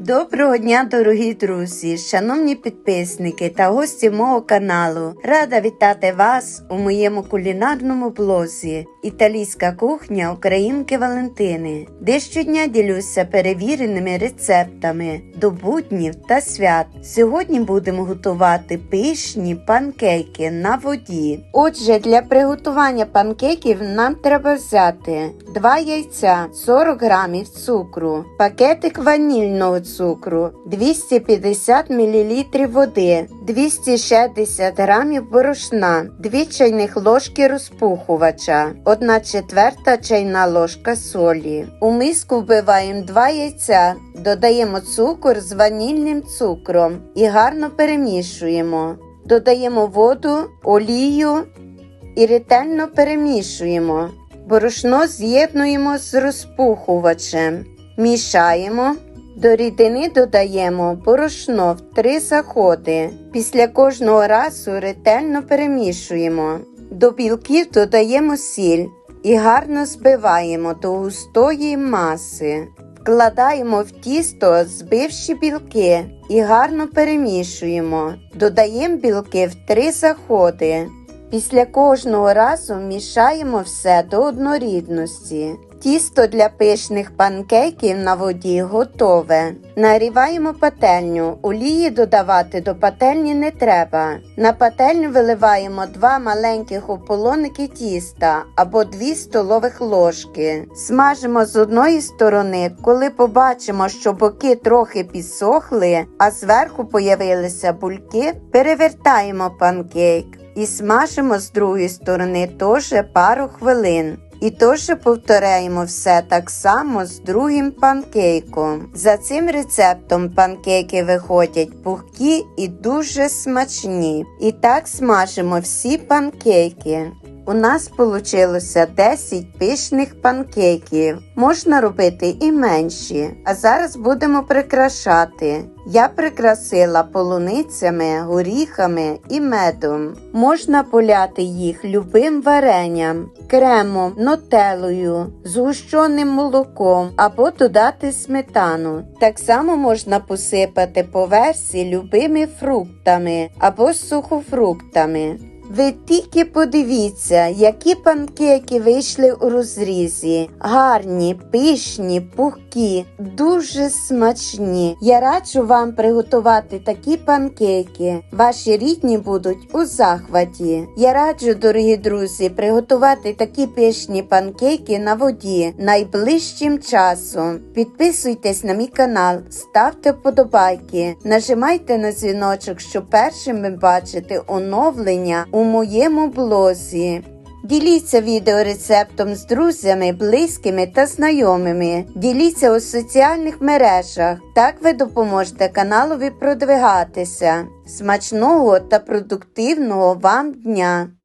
Доброго дня, дорогі друзі, шановні підписники та гості мого каналу. Рада вітати вас у моєму кулінарному блозі Італійська кухня Українки Валентини, де щодня ділюся перевіреними рецептами до буднів та свят. Сьогодні будемо готувати пишні панкейки на воді. Отже, для приготування панкейків нам треба взяти 2 яйця, 40 грамів цукру, пакетик ванільного цукру, 250 мл води, 260 грамів борошна, 2 чайних ложки розпухувача, 1 четверта чайна ложка солі. У миску вбиваємо 2 яйця, додаємо цукор з ванільним цукром і гарно перемішуємо. Додаємо воду, олію і ретельно перемішуємо. Борошно з'єднуємо з розпухувачем. Мішаємо. До рідини додаємо борошно в три заходи. Після кожного разу ретельно перемішуємо. До білків додаємо сіль і гарно збиваємо до густої маси. Вкладаємо в тісто збивші білки і гарно перемішуємо. Додаємо білки в три заходи. Після кожного разу мішаємо все до однорідності. Тісто для пишних панкейків на воді готове. Наріваємо пательню. Олії додавати до пательні не треба. На пательню виливаємо 2 маленьких ополоники тіста або 2 столових ложки. Смажимо з одної сторони, коли побачимо, що боки трохи підсохли, а зверху появилися бульки, перевертаємо панкейк і смажимо з другої сторони теж пару хвилин. І теж повторяємо все так само з другим панкейком. За цим рецептом панкейки виходять пухкі і дуже смачні. І так смажимо всі панкейки. У нас вийшло 10 пишних панкейків. Можна робити і менші. А зараз будемо прикрашати. Я прикрасила полуницями, горіхами і медом. Можна поляти їх любим варенням, кремом, нотелою, згущеним молоком або додати сметану. Так само можна посипати по версі любими фруктами або сухофруктами. Ви тільки подивіться, які панкейки вийшли у розрізі. Гарні, пишні, пухкі, дуже смачні. Я раджу вам приготувати такі панкейки. Ваші рідні будуть у захваті. Я раджу, дорогі друзі, приготувати такі пишні панкейки на воді найближчим часом. Підписуйтесь на мій канал, ставте вподобайки, нажимайте на дзвіночок, щоб першими бачити оновлення у моєму блозі. Діліться відеорецептом з друзями, близькими та знайомими. Діліться у соціальних мережах. Так ви допоможете каналові продвигатися. Смачного та продуктивного вам дня!